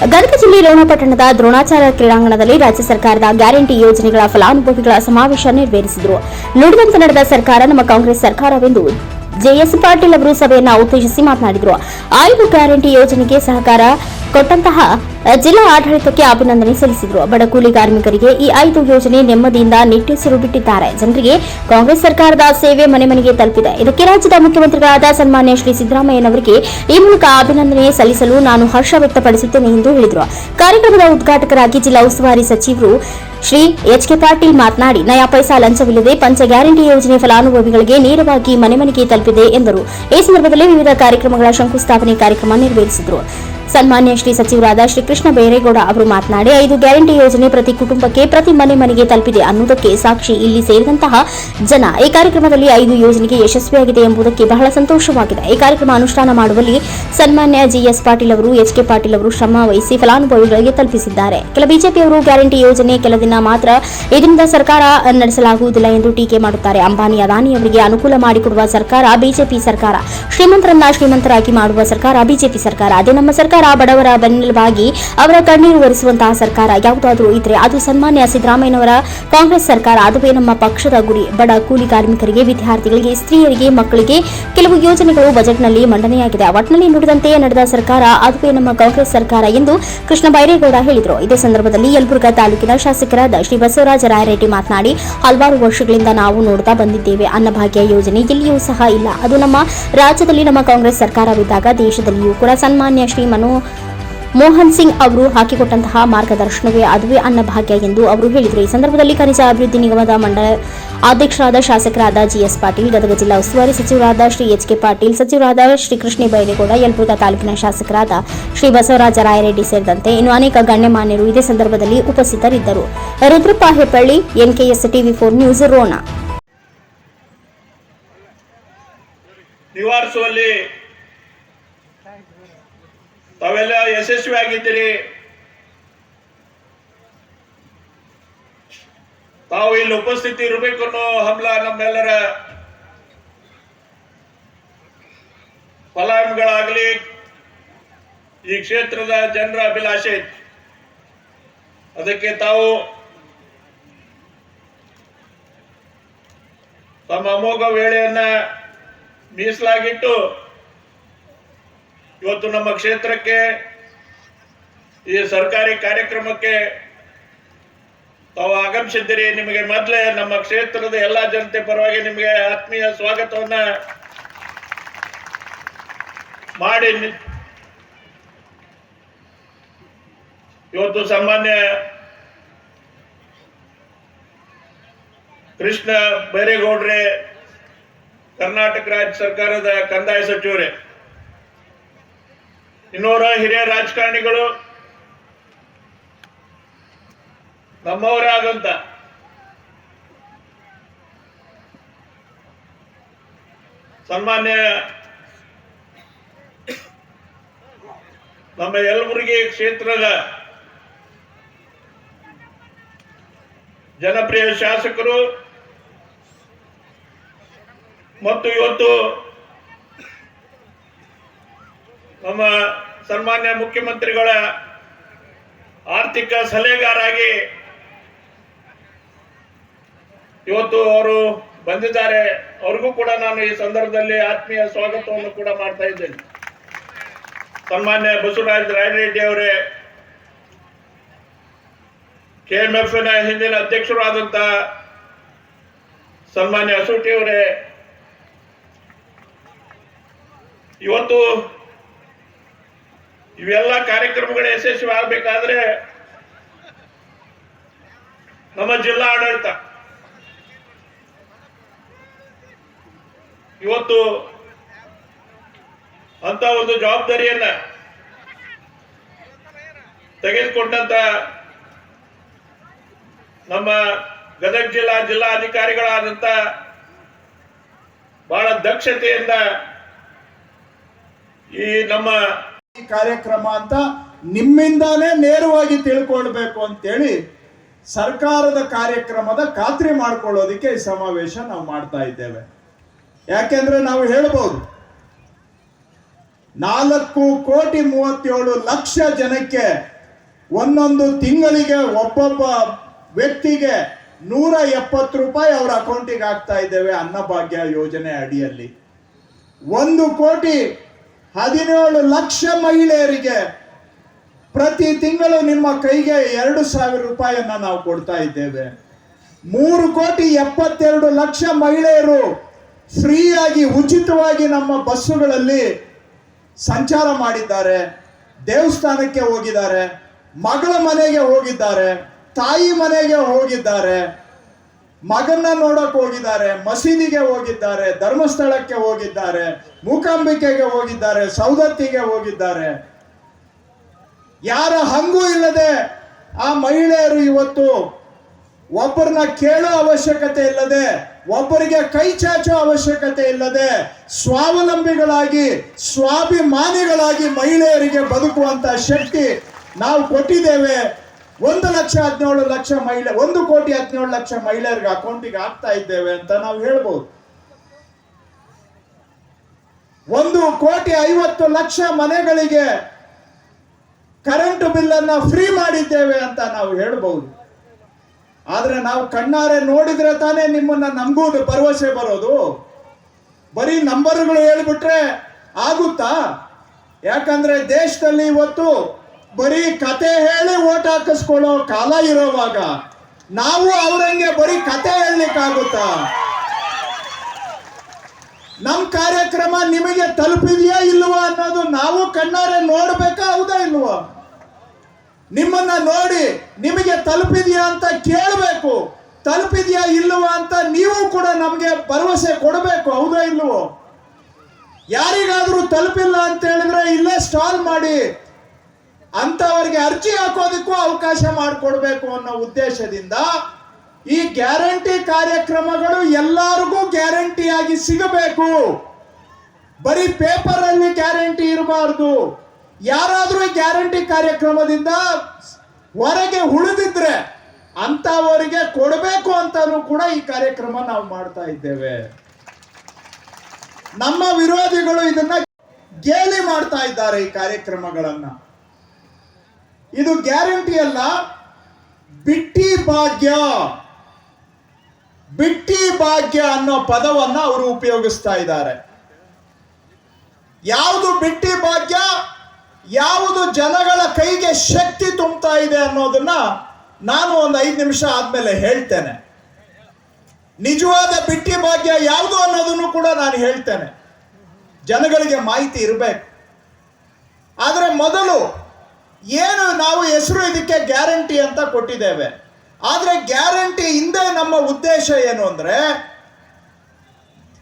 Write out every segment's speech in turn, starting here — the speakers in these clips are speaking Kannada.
ಗದಗ ಜಿಲ್ಲೆ ಲೋಣಪಟ್ಟಣದ ದ್ರೋಣಾಚಾರ್ಯ ಕ್ರೀಡಾಂಗಣದಲ್ಲಿ ರಾಜ್ಯ ಸರ್ಕಾರದ ಗ್ಯಾರಂಟಿ ಯೋಜನೆಗಳ ಫಲಾನುಭವಿಗಳ ಸಮಾವೇಶ ನೆರವೇರಿಸಿದರು. ನುಡಿದಂತೆ ನಡೆದ ಸರ್ಕಾರ ನಮ್ಮ ಕಾಂಗ್ರೆಸ್ ಸರ್ಕಾರವೆಂದು ಜೆಎಸ್ ಪಾಟೀಲ್ ಅವರು ಸಭೆಯನ್ನು ಉದ್ದೇಶಿಸಿ ಮಾತನಾಡಿದರು. ಐದು ಗ್ಯಾರಂಟಿ ಯೋಜನೆಗೆ ಸಹಕಾರ ಕೊಟ್ಟಂತಹ ಜಿಲ್ಲಾ ಆಡಳಿತಕ್ಕೆ ಅಭಿನಂದನೆ ಸಲ್ಲಿಸಿದರು. ಬಡ ಕೂಲಿ ಕಾರ್ಮಿಕರಿಗೆ ಈ ಐದು ಯೋಜನೆ ನೆಮ್ಮದಿಯಿಂದ ನಿಟ್ಟುಸಿರು ಬಿಟ್ಟಿದ್ದಾರೆ. ಜನರಿಗೆ ಕಾಂಗ್ರೆಸ್ ಸರ್ಕಾರದ ಸೇವೆ ಮನೆ ಮನೆಗೆ ತಲುಪಿದೆ. ಇದಕ್ಕೆ ರಾಜ್ಯದ ಮುಖ್ಯಮಂತ್ರಿಗಳಾದ ಸನ್ಮಾನ್ಯ ಶ್ರೀ ಸಿದ್ದರಾಮಯ್ಯನವರಿಗೆ ಈ ಮೂಲಕ ಅಭಿನಂದನೆ ಸಲ್ಲಿಸಲು ನಾನು ಹರ್ಷ ವ್ಯಕ್ತಪಡಿಸುತ್ತೇನೆ ಎಂದು ಹೇಳಿದರು. ಕಾರ್ಯಕ್ರಮದ ಉದ್ಘಾಟಕರಾಗಿ ಜಿಲ್ಲಾ ಉಸ್ತುವಾರಿ ಸಚಿವರು ಶ್ರೀ ಎಚ್ ಕೆ ಪಾಟೀಲ್ ಮಾತನಾಡಿ, ನಯಾ ಪೈಸಾ ಲಂಚವಿಲ್ಲದೆ ಪಂಚ ಗ್ಯಾರಂಟಿ ಯೋಜನೆ ಫಲಾನುಭವಿಗಳಿಗೆ ನೇರವಾಗಿ ಮನೆ ಮನೆಗೆ ತಲುಪಿದೆ ಎಂದರು. ಈ ಸಂದರ್ಭದಲ್ಲಿ ವಿವಿಧ ಕಾರ್ಯಕ್ರಮಗಳ ಶಂಕುಸ್ಥಾಪನೆ ಕಾರ್ಯಕ್ರಮ ನೆರವೇರಿಸಿದರು. ಸನ್ಮಾನ್ಯ ಶ್ರೀ ಸಚಿವರಾದ ಶ್ರೀ ಕೃಷ್ಣ ಬೈರೇಗೌಡ ಅವರು ಮಾತನಾಡಿ, ಐದು ಗ್ಯಾರಂಟಿ ಯೋಜನೆ ಪ್ರತಿ ಕುಟುಂಬಕ್ಕೆ, ಪ್ರತಿ ಮನೆ ಮನೆಗೆ ತಲುಪಿದೆ ಅನ್ನುವುದಕ್ಕೆ ಸಾಕ್ಷಿ ಇಲ್ಲಿ ಸೇರಿದಂತಹ ಜನ ಈ ಕಾರ್ಯಕ್ರಮದಲ್ಲಿ ಐದು ಯೋಜನೆಗೆ ಯಶಸ್ವಿಯಾಗಿದೆ ಎಂಬುದಕ್ಕೆ ಬಹಳ ಸಂತೋಷವಾಗಿದೆ. ಈ ಕಾರ್ಯಕ್ರಮ ಅನುಷ್ಠಾನ ಮಾಡುವಲ್ಲಿ ಸನ್ಮಾನ್ಯ ಜಿಎಸ್ ಪಾಟೀಲ್ ಅವರು ಎಚ್ ಕೆ ಪಾಟೀಲ್ ಅವರು ಶ್ರಮ ವಹಿಸಿ ಫಲಾನುಭವಿಗಳಿಗೆ ತಲುಪಿಸಿದ್ದಾರೆ. ಕೆಲ ಬಿಜೆಪಿಯವರು ಗ್ಯಾರಂಟಿ ಯೋಜನೆ ಕೆಲ ದಿನ ಮಾತ್ರ ಇದರಿಂದ ಸರ್ಕಾರ ನಡೆಸಲಾಗುವುದಿಲ್ಲ ಎಂದು ಟೀಕೆ ಮಾಡುತ್ತಾರೆ. ಅಂಬಾನಿ ಅದಾನಿ ಅವರಿಗೆ ಅನುಕೂಲ ಮಾಡಿಕೊಡುವ ಸರ್ಕಾರ ಬಿಜೆಪಿ ಸರ್ಕಾರ. ಶ್ರೀಮಂತರನ್ನ ಶ್ರೀಮಂತರಾಗಿ ಮಾಡುವ ಸರ್ಕಾರ ಬಿಜೆಪಿ ಸರ್ಕಾರ. ಅದೇ ನಮ್ಮ ಸರ್ಕಾರ. ಬಡವರ ಬೆನ್ನೆಲುಬಾಗಿ ಅವರ ಕಣ್ಣೀರು ಒರೆಸುವಂತಹ ಸರ್ಕಾರ. ಯಾವುದಾದರೂ ಇದ್ರೆ ಅದು ಸನ್ಮಾನ್ಯ ಸಿದ್ದರಾಮಯ್ಯನವರ ಕಾಂಗ್ರೆಸ್ ಸರ್ಕಾರ. ಅದುವೇ ನಮ್ಮ ಪಕ್ಷದ ಗುರಿ. ಬಡ ಕೂಲಿ ಕಾರ್ಮಿಕರಿಗೆ, ವಿದ್ಯಾರ್ಥಿಗಳಿಗೆ, ಸ್ತ್ರೀಯರಿಗೆ, ಮಕ್ಕಳಿಗೆ ಕೆಲವು ಯೋಜನೆಗಳು ಬಜೆಟ್ನಲ್ಲಿ ಮಂಡನೆಯಾಗಿದೆ. ಒಟ್ಟಿನಲ್ಲಿ ನುಡಿದಂತೆ ನಡೆದ ಸರ್ಕಾರ ಅದುವೇ ನಮ್ಮ ಕಾಂಗ್ರೆಸ್ ಸರ್ಕಾರ ಎಂದು ಕೃಷ್ಣ ಬೈರೇಗೌಡ ಹೇಳಿದರು. ಇದೇ ಸಂದರ್ಭದಲ್ಲಿ ಯಲಬುರ್ಗಾ ತಾಲೂಕಿನ ಶಾಸಕರಾದ ಶ್ರೀ ಬಸವರಾಜ ರಾಯರೆಡ್ಡಿ ಮಾತನಾಡಿ, ಹಲವಾರು ವರ್ಷಗಳಿಂದ ನಾವು ನೋಡ್ತಾ ಬಂದಿದ್ದೇವೆ. ಅನ್ನಭಾಗ್ಯ ಯೋಜನೆ ಎಲ್ಲಿಯೂ ಸಹ ಇಲ್ಲ. ಅದು ನಮ್ಮ ರಾಜ್ಯದಲ್ಲಿ ನಮ್ಮ ಕಾಂಗ್ರೆಸ್ ಸರ್ಕಾರವಿದ್ದಾಗ ದೇಶದಲ್ಲಿಯೂ ಕೂಡ ಸನ್ಮಾನ್ಯ ಶ್ರೀ ಮೋಹನ್ ಸಿಂಗ್ ಅವರು ಹಾಕಿಕೊಟ್ಟಂತಹ ಮಾರ್ಗದರ್ಶನವೇ ಅದುವೇ ಅನ್ನಭಾಗ್ಯ ಎಂದು ಅವರು ಹೇಳಿದರು. ಈ ಸಂದರ್ಭದಲ್ಲಿ ಖನಿಜ ಅಭಿವೃದ್ಧಿ ನಿಗಮದ ಮಂಡಳ ಅಧ್ಯಕ್ಷರಾದ ಶಾಸಕರಾದ ಜಿಎಸ್ ಪಾಟೀಲ್, ಗದಗ ಜಿಲ್ಲಾ ಉಸ್ತುವಾರಿ ಸಚಿವರಾದ ಶ್ರೀ ಎಚ್ ಕೆ ಪಾಟೀಲ್, ಸಚಿವರಾದ ಶ್ರೀ ಕೃಷ್ಣ ಬೈರೇಗೌಡ, ಯಲಬುರ್ಗಾ ತಾಲೂಕಿನ ಶಾಸಕರಾದ ಶ್ರೀ ಬಸವರಾಜ ರಾಯರೆಡ್ಡಿ ಸೇರಿದಂತೆ ಇನ್ನು ಅನೇಕ ಗಣ್ಯಮಾನ್ಯರು ಇದೇ ಸಂದರ್ಭದಲ್ಲಿ ಉಪಸ್ಥಿತರಿದ್ದರು. Rudrappa Hebballi, NKS TV four news, Ron. ನಿವಾರಿಸುವಲ್ಲಿ ತಾವೆಲ್ಲ ಯಶಸ್ವಿ ಆಗಿದ್ದೀರಿ ತಾವು ಇಲ್ಲಿ ಉಪಸ್ಥಿತಿ ಇರಬೇಕು ಅನ್ನೋ ಹಂಬಲ ನಮ್ಮೆಲ್ಲರ ಫಲಾನುಗಳಾಗಲಿ ಈ ಕ್ಷೇತ್ರದ ಜನರ ಅಭಿಲಾಷೆ ಅದಕ್ಕೆ ತಾವು ತಮ್ಮ ಅಮೋಘ ವೇಳೆಯನ್ನ ಮೀಸಲಾಗಿಟ್ಟು ಇವತ್ತು ನಮ್ಮ ಕ್ಷೇತ್ರಕ್ಕೆ ಈ ಸರ್ಕಾರಿ ಕಾರ್ಯಕ್ರಮಕ್ಕೆ ತಾವು ಆಗಮಿಸಿದ್ದೀರಿ. ನಿಮಗೆ ಮೊದಲೇ ನಮ್ಮ ಕ್ಷೇತ್ರದ ಎಲ್ಲ ಜನತೆ ಪರವಾಗಿ ನಿಮಗೆ ಆತ್ಮೀಯ ಸ್ವಾಗತವನ್ನ ಮಾಡಿ ಇವತ್ತು ಸಾಮಾನ್ಯ ಕೃಷ್ಣ ಬೈರೇಗೌಡ್ರೆ ಕರ್ನಾಟಕ ರಾಜ್ಯ ಸರ್ಕಾರದ ಕಂದಾಯ ಸಚಿವರೇ. ಇನ್ನೋರ ಹಿರಿಯ ರಾಜಕಾರಣಿಗಳು ನಮ್ಮವರೇ ಆದಂತ ಸನ್ಮಾನ್ಯ ನಮ್ಮ ಯಲಬುರ್ಗಿ ಕ್ಷೇತ್ರದ ಜನಪ್ರಿಯ ಶಾಸಕರು ಮತ್ತು ಇವತ್ತು ನಮ್ಮ ಸನ್ಮಾನ್ಯ ಮುಖ್ಯಮಂತ್ರಿಗಳ ಆರ್ಥಿಕ ಸಲಹೆಗಾರಾಗಿ ಇವತ್ತು ಅವರು ಬಂದಿದ್ದಾರೆ. ಅವ್ರಿಗೂ ಕೂಡ ನಾನು ಈ ಸಂದರ್ಭದಲ್ಲಿ ಆತ್ಮೀಯ ಸ್ವಾಗತವನ್ನು ಕೂಡ ಮಾಡ್ತಾ ಇದ್ದೇನೆ. ಸನ್ಮಾನ್ಯ ಬಸವರಾಜ ರಾಯರೆಡ್ಡಿ ಅವರೇ ಕೆ ಎಂ ಎಫ್ನ ಹಿಂದಿನ ಅಧ್ಯಕ್ಷರಾದಂತಹ ಸನ್ಮಾನ್ಯ ಅಸೋಟಿ ಅವರೇ, ಇವತ್ತು ಇವೆಲ್ಲ ಕಾರ್ಯಕ್ರಮಗಳು ಯಶಸ್ವಿ ಆಗ್ಬೇಕಾದ್ರೆ ನಮ್ಮ ಜಿಲ್ಲಾ ಆಡಳಿತ. ಇವತ್ತು ಅಂತ ಒಂದು ಜವಾಬ್ದಾರಿಯನ್ನ ತೆಗೆದುಕೊಂಡಂತ ನಮ್ಮ ಗದಗ ಜಿಲ್ಲಾ ಜಿಲ್ಲಾ ಅಧಿಕಾರಿಗಳಾದಂತ ಬಹಳ ದಕ್ಷತೆಯಿಂದ ಈ ನಮ್ಮ ಕಾರ್ಯಕ್ರಮ ಅಂತ ನಿಮ್ಮಿಂದಾನೇ ನೇರವಾಗಿ ತಿಳ್ಕೊಳ್ಬೇಕು ಅಂತೇಳಿ ಸರ್ಕಾರದ ಕಾರ್ಯಕ್ರಮದ ಖಾತ್ರಿ ಮಾಡ್ಕೊಳ್ಳೋದಕ್ಕೆ ಈ ಸಮಾವೇಶ ನಾವು ಮಾಡ್ತಾ ಇದ್ದೇವೆ. ಯಾಕೆಂದ್ರೆ ನಾವು ಹೇಳ್ಬೋದು, ನಾಲ್ಕು ಕೋಟಿ ಮೂವತ್ತೇಳು ಲಕ್ಷ ಜನಕ್ಕೆ ಒಂದೊಂದು ತಿಂಗಳಿಗೆ ಒಬ್ಬೊಬ್ಬ ವ್ಯಕ್ತಿಗೆ ನೂರ ಎಪ್ಪತ್ತು ರೂಪಾಯಿ ಅವರ ಅಕೌಂಟಿಗೆ ಹಾಕ್ತಾ ಇದ್ದೇವೆ ಅನ್ನಭಾಗ್ಯ ಯೋಜನೆ ಅಡಿಯಲ್ಲಿ. ಒಂದು ಕೋಟಿ ಹದಿನೇಳು ಲಕ್ಷ ಮಹಿಳೆಯರಿಗೆ ಪ್ರತಿ ತಿಂಗಳು ನಿಮ್ಮ ಕೈಗೆ ಎರಡು ಸಾವಿರ ರೂಪಾಯಿಯನ್ನ ನಾವು ಕೊಡ್ತಾ ಇದ್ದೇವೆ. ಮೂರು ಕೋಟಿ ಎಪ್ಪತ್ತೆರಡು ಲಕ್ಷ ಮಹಿಳೆಯರು ಫ್ರೀಯಾಗಿ, ಉಚಿತವಾಗಿ ನಮ್ಮ ಬಸ್ಸುಗಳಲ್ಲಿ ಸಂಚಾರ ಮಾಡಿದ್ದಾರೆ, ದೇವಸ್ಥಾನಕ್ಕೆ ಹೋಗಿದ್ದಾರೆ, ಮಗಳ ಮನೆಗೆ ಹೋಗಿದ್ದಾರೆ, ತಾಯಿ ಮನೆಗೆ ಹೋಗಿದ್ದಾರೆ. ಮಗನ್ನ ನೋಡಕ್ ಹೋಗಿದ್ದಾರೆ, ಮಸೀದಿಗೆ ಹೋಗಿದ್ದಾರೆ, ಧರ್ಮಸ್ಥಳಕ್ಕೆ ಹೋಗಿದ್ದಾರೆ, ಮೂಕಾಂಬಿಕೆಗೆ ಹೋಗಿದ್ದಾರೆ ಸೌದತ್ತಿಗೆ ಹೋಗಿದ್ದಾರೆ. ಯಾರ ಹಂಗೂ ಇಲ್ಲದೆ ಆ ಮಹಿಳೆಯರು ಇವತ್ತು ಒಬ್ಬರನ್ನ ಕೇಳೋ ಅವಶ್ಯಕತೆ ಇಲ್ಲದೆ, ಒಬ್ಬರಿಗೆ ಕೈ ಚಾಚೋ ಅವಶ್ಯಕತೆ ಇಲ್ಲದೆ, ಸ್ವಾವಲಂಬಿಗಳಾಗಿ, ಸ್ವಾಭಿಮಾನಿಗಳಾಗಿ ಮಹಿಳೆಯರಿಗೆ ಬದುಕುವಂತ ಶಕ್ತಿ ನಾವು ಕೊಟ್ಟಿದ್ದೇವೆ. ಒಂದು ಲಕ್ಷ ಹದಿನೇಳು ಲಕ್ಷ ಮಹಿಳೆ, ಒಂದು ಕೋಟಿ ಹದಿನೇಳು ಲಕ್ಷ ಮಹಿಳೆಯರಿಗೆ ಅಕೌಂಟಿಗೆ ಹಾಕ್ತಾ ಇದ್ದೇವೆ ಅಂತ ನಾವು ಹೇಳ್ಬೋದು. ಒಂದು ಕೋಟಿ ಐವತ್ತು ಲಕ್ಷ ಮನೆಗಳಿಗೆ ಕರೆಂಟ್ ಬಿಲ್ ಅನ್ನ ಫ್ರೀ ಮಾಡಿದ್ದೇವೆ ಅಂತ ನಾವು ಹೇಳ್ಬಹುದು ಆದ್ರೆ ನಾವು ಕಣ್ಣಾರೆ ನೋಡಿದ್ರೆ ತಾನೇ ನಿಮ್ಮನ್ನ ನಂಬುವುದು, ಭರವಸೆ ಬರೋದು. ಬರೀ ನಂಬರ್ಗಳು ಹೇಳ್ಬಿಟ್ರೆ ಆಗುತ್ತಾ? ಯಾಕಂದ್ರೆ ದೇಶದಲ್ಲಿ ಇವತ್ತು ಬರೀ ಕತೆ ಹೇಳಿ ಓಟ್ ಹಾಕಿಸ್ಕೊಳ್ಳೋ ಕಾಲ ಇರೋವಾಗ ನಾವು ಅವರಂಗೆ ಬರೀ ಕತೆ ಹೇಳಲಿಕ್ಕಾಗುತ್ತಾ? ನಮ್ಮ ಕಾರ್ಯಕ್ರಮ ನಿಮಗೆ ತಲುಪಿದೆಯಾ ಇಲ್ವಾ ಅನ್ನೋದು ನಾವು ಕಣ್ಣಾರೆ ನೋಡ್ಬೇಕಾ ಹೌದಾ ಇಲ್ವಾ? ನಿಮ್ಮನ್ನ ನೋಡಿ ನಿಮಗೆ ತಲುಪಿದೆಯಾ ಅಂತ ಕೇಳಬೇಕು. ತಲುಪಿದೆಯಾ ಇಲ್ವಾ ಅಂತ ನೀವು ಕೂಡ ನಮಗೆ ಭರವಸೆ ಕೊಡಬೇಕು, ಹೌದಾ ಇಲ್ವೋ? ಯಾರಿಗಾದರೂ ತಲುಪಿಲ್ಲ ಅಂತ ಹೇಳಿದ್ರೆ ಇಲ್ಲೇ ಸ್ಟಾಲ್ ಮಾಡಿ ಅಂತವರಿಗೆ ಅರ್ಜಿ ಹಾಕೋದಕ್ಕೂ ಅವಕಾಶ ಮಾಡಿಕೊಡ್ಬೇಕು ಅನ್ನೋ ಉದ್ದೇಶದಿಂದ ಈ ಗ್ಯಾರಂಟಿ ಕಾರ್ಯಕ್ರಮಗಳು ಎಲ್ಲರಿಗೂ ಗ್ಯಾರಂಟಿಯಾಗಿ ಸಿಗಬೇಕು. ಬರೀ ಪೇಪರ್ ಅಲ್ಲಿ ಗ್ಯಾರಂಟಿ ಇರಬಾರ್ದು. ಯಾರಾದರೂ ಗ್ಯಾರಂಟಿ ಕಾರ್ಯಕ್ರಮದಿಂದ ಹೊರಗೆ ಉಳಿದಿದ್ರೆ ಅಂತವರಿಗೆ ಕೊಡಬೇಕು ಅಂತಾನು ಕೂಡ ಈ ಕಾರ್ಯಕ್ರಮ ನಾವು ಮಾಡ್ತಾ ಇದ್ದೇವೆ. ನಮ್ಮ ವಿರೋಧಿಗಳು ಇದನ್ನ ಗೇಲಿ ಮಾಡ್ತಾ ಇದ್ದಾರೆ ಈ ಕಾರ್ಯಕ್ರಮಗಳನ್ನ. ಇದು ಗ್ಯಾರಂಟಿ ಅಲ್ಲ. ಬಿಟ್ಟಿ ಭಾಗ್ಯ. ಬಿಟ್ಟಿ ಭಾಗ್ಯ ಅನ್ನೋ ಪದವನ್ನ ಅವರು ಉಪಯೋಗಿಸ್ತಾ ಇದ್ದಾರೆ. ಯಾವುದು ಬಿಟ್ಟಿ ಭಾಗ್ಯ? ಯಾವುದು ಜನಗಳ ಕೈಗೆ ಶಕ್ತಿ ತುಂಬ್ತಾ ಇದೆ ಅನ್ನೋದನ್ನ ನಾನು ಒಂದು ಐದು ನಿಮಿಷ ಆದ್ಮೇಲೆ ಹೇಳ್ತೇನೆ. ನಿಜವಾದ ಬಿಟ್ಟಿ ಭಾಗ್ಯ ಯಾವುದು ಅನ್ನೋದನ್ನು ಕೂಡ ನಾನು ಹೇಳ್ತೇನೆ. ಜನಗಳಿಗೆ ಮಾಹಿತಿ ಇರಬೇಕು. ಆದರೆ ಮೊದಲು ಏನು ನಾವು ಹೆಸರು ಇದಕ್ಕೆ ಗ್ಯಾರಂಟಿ ಅಂತ ಕೊಟ್ಟಿದ್ದೇವೆ. ಆದರೆ ಗ್ಯಾರಂಟಿ ಹಿಂದೆ ನಮ್ಮ ಉದ್ದೇಶ ಏನು ಅಂದರೆ,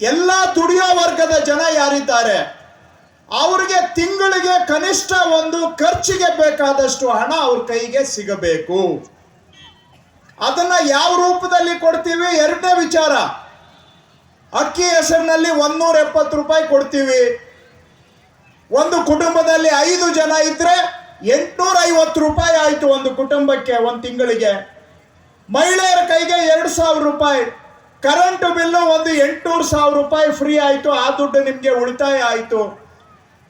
ಎಲ್ಲ ದುಡಿಯೋ ವರ್ಗದ ಜನ ಯಾರಿದ್ದಾರೆ, ಅವರಿಗೆ ತಿಂಗಳಿಗೆ ಕನಿಷ್ಠ ಒಂದು ಖರ್ಚಿಗೆ ಬೇಕಾದಷ್ಟು ಹಣ ಅವ್ರ ಕೈಗೆ ಸಿಗಬೇಕು. ಅದನ್ನ ಯಾವ ರೂಪದಲ್ಲಿ ಕೊಡ್ತೀವಿ? ಎರಡನೇ ವಿಚಾರ. ಅಕ್ಕಿ ಹೆಸರಿನಲ್ಲಿ ಒಂದೂರ ಎಪ್ಪತ್ತು ರೂಪಾಯಿ ಕೊಡ್ತೀವಿ. ಒಂದು ಕುಟುಂಬದಲ್ಲಿ ಐದು ಜನ ಇದ್ರೆ ಐವತ್ತು ರೂಪಾಯಿ ಆಯಿತು ಒಂದು ಕುಟುಂಬಕ್ಕೆ ಒಂದು ತಿಂಗಳಿಗೆ. ಮಹಿಳೆಯರ ಕೈಗೆ ಎರಡು ಸಾವಿರ ರೂಪಾಯಿ. ಕರೆಂಟ್ ಬಿಲ್ಲು ಒಂದು ಎಂಟುನೂರು ಸಾವಿರ ರೂಪಾಯಿ ಫ್ರೀ ಆಯಿತು. ಆ ದುಡ್ಡು ನಿಮಗೆ ಉಳಿತಾಯ ಆಯಿತು.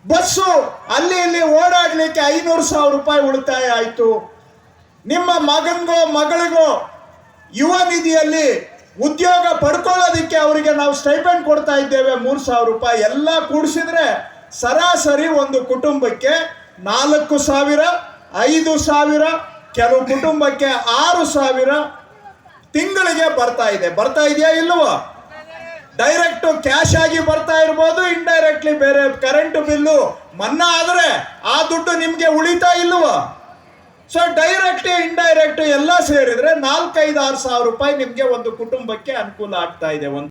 ಬಸ್ಸು ಅಲ್ಲಿ ಇಲ್ಲಿ ಓಡಾಡಲಿಕ್ಕೆ ಐನೂರು ಸಾವಿರ ರೂಪಾಯಿ ಉಳಿತಾಯ ಆಯಿತು. ನಿಮ್ಮ ಮಗನಿಗೋ, ಮಗಳಿಗೋ ಯುವ ನಿಧಿಯಲ್ಲಿ ಉದ್ಯೋಗ ಪಡ್ಕೊಳ್ಳೋದಕ್ಕೆ ಅವರಿಗೆ ನಾವು ಸ್ಟೈಪೆಂಡ್ ಕೊಡ್ತಾ ಇದ್ದೇವೆ. ಮೂರು ಸಾವಿರ ರೂಪಾಯಿ ಎಲ್ಲ ಕೂಡಿಸಿದ್ರೆ ಸರಾಸರಿ ಒಂದು ಕುಟುಂಬಕ್ಕೆ ನಾಲ್ಕು ಸಾವಿರ ಐದು ಸಾವಿರ, ಕೆಲವು ಕುಟುಂಬಕ್ಕೆ ಆರು ಸಾವಿರ ತಿಂಗಳಿಗೆ ಬರ್ತಾ ಇದೆ. ಬರ್ತಾ ಇದೆಯಾ ಇಲ್ವೋ ಡೈರೆಕ್ಟ್ ಕ್ಯಾಶ್ ಆಗಿ ಬರ್ತಾ ಇರ್ಬೋದು ಇಂಡೈರೆಕ್ಟ್ಲಿ ಬೇರೆ ಕರೆಂಟ್ ಬಿಲ್ಲು. ಮನ್ನಾ ಆದರೆ ಆ ದುಡ್ಡು ನಿಮಗೆ ಉಳಿತಾ ಇಲ್ವ ಸೊ ಡೈರೆಕ್ಟ್ ಇಂಡೈರೆಕ್ಟ್ ಎಲ್ಲ ಸೇರಿದ್ರೆ ನಾಲ್ಕೈದು ಆರು ಸಾವಿರ ರೂಪಾಯಿ ನಿಮಗೆ ಒಂದು ಕುಟುಂಬಕ್ಕೆ ಅನುಕೂಲ ಆಗ್ತಾ ಇದೆ. ಒಂದು